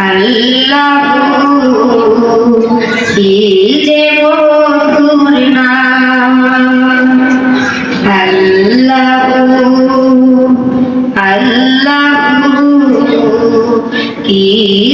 আল্লাহ কি যে বন্ধুর নাম আল্লাহ আল্লাহ কি